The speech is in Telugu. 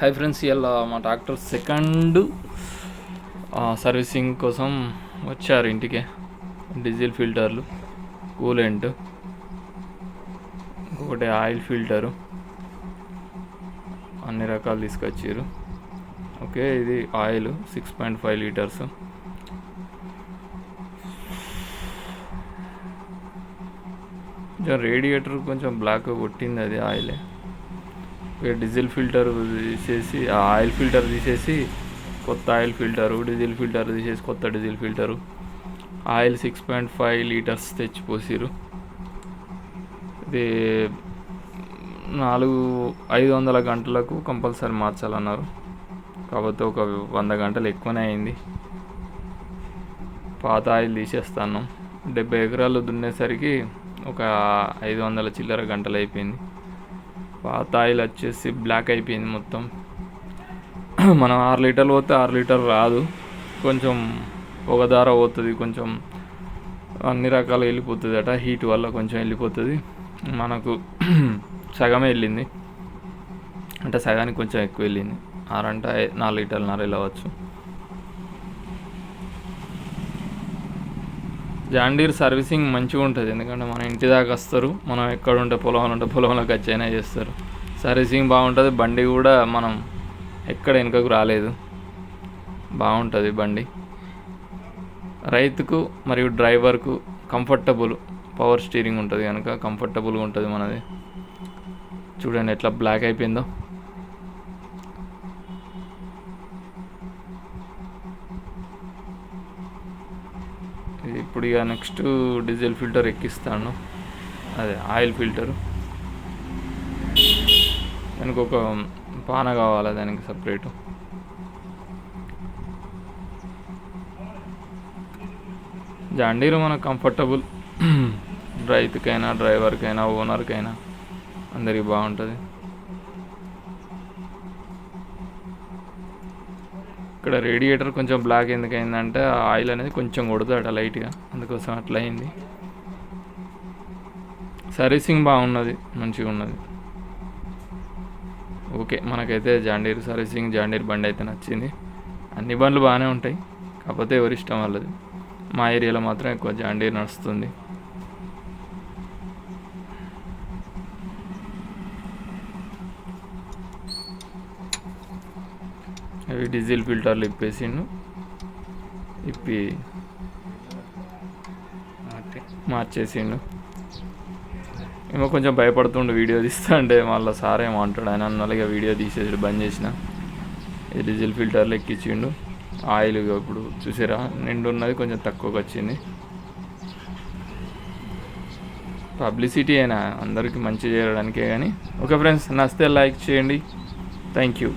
హై ఫ్రెండ్స్ ఇలా మా డాక్టర్ సెకండ్ సర్వీసింగ్ కోసం వచ్చారు ఇంటికి. డీజిల్ ఫిల్టర్లు కూలెంట్ ఇంకొకటి ఆయిల్ ఫిల్టరు అన్ని రకాలు తీసుకొచ్చారు ఓకే ఇది oil six point five litres. కొంచెం రేడియేటర్ కొంచెం బ్లాక్ కొట్టింది అది ఆయిలే. డీజిల్ ఫిల్టర్ తీసేసి ఆ ఆయిల్ ఫిల్టర్ తీసేసి కొత్త ఆయిల్ ఫిల్టరు డీజిల్ ఫిల్టర్ తీసేసి కొత్త diesel filter. Oil six point five litres తెచ్చిపోసిరు ఇది నాలుగు ఐదు వందల గంటలకు కంపల్సరీ మార్చాలన్నారు. కాకపోతే ఒక వంద గంటలు ఎక్కువనే అయింది. పాత ఆయిల్ తీసేస్తాను డెబ్బై ఎకరాలు దున్నేసరికి ఒక ఐదు వందల చిల్లర గంటలు అయిపోయింది. పాత ఆయిల్ వచ్చేసి బ్లాక్ అయిపోయింది మొత్తం. మనం ఆరు లీటర్లు పోతే ఆరు లీటర్ రాదు. కొంచెం ఒక దార పోతుంది కొంచెం అన్ని రకాలు వెళ్ళిపోతుంది అట హీట్ వల్ల కొంచెం వెళ్ళిపోతుంది. మనకు సగమే వెళ్ళింది. అంటే సగానికి కొంచెం ఎక్కువ వెళ్ళింది. ఆరంటే నాలుగు లీటర్లన్నర వెళ్ళవచ్చు. జాండీర్ సర్వీసింగ్ మంచిగా ఉంటుంది. ఎందుకంటే మన ఇంటి దాకా వస్తారు. మనం ఎక్కడ ఉంటే పొలంలో ఉంటే పొలంలోకి వచ్చైనా చేస్తారు. సర్వీసింగ్ బాగుంటుంది. బండి కూడా మనం ఎక్కడ వెనుకకు రాలేదు. బాగుంటుంది బండి. రైతుకు మరియు డ్రైవర్కు కంఫర్టబుల్ పవర్ స్టీరింగ్ ఉంటుంది కనుక కంఫర్టబుల్గా ఉంటుంది మనది. చూడండి ఎట్లా బ్లాక్ అయిపోయిందో. ఇప్పుడు ఇక నెక్స్ట్ డీజిల్ ఫిల్టర్ ఎక్కిస్తాను. అదే ఆయిల్ ఫిల్టర్. దానికి ఒక పాన కావాలి దానికి సపరేటు? జాండీరు మనకు కంఫర్టబుల్. రైతుకైనా డ్రైవర్కైనా ఓనర్కైనా అందరికీ బాగుంటుంది. ఇక్కడ రేడియేటర్ కొంచెం బ్లాక్ ఎందుకు అయిందంటే ఆ ఆయిల్ అనేది కొంచెం కొడుతాడు లైట్గా అందుకోసం అట్లా అయింది. సర్వీసింగ్ బాగున్నది మంచిగా ఉన్నది. ఓకే మనకైతే జాండీర్ సర్వీసింగ్ జాండీర్ బండి అయితే నచ్చింది. అన్ని బండ్లు బాగానే ఉంటాయి కాకపోతే ఎవరిష్టం వాళ్ళది. మా ఏరియాలో మాత్రం ఎక్కువ జాండీర్ నడుస్తుంది. అవి డీజిల్ ఫిల్టర్లు ఇప్పేసిండు. ఇప్పి మార్చేసిండు. ఏమో కొంచెం భయపడుతుండు వీడియో తీస్తా అంటే మళ్ళీ సార్ ఏమో అంటాడు. ఆయన అన్నలుగా వీడియో తీసేసి బంద్ చేసిన. డీజిల్ ఫిల్టర్లు ఎక్కించిండు. ఆయిల్ ఇప్పుడు చూసారా నిండు ఉన్నది కొంచెం తక్కువకి వచ్చింది. పబ్లిసిటీ అయినా అందరికీ మంచి చేయడానికే కానీ ఓకే ఫ్రెండ్స్ నచ్చితే లైక్ చేయండి. Thank you.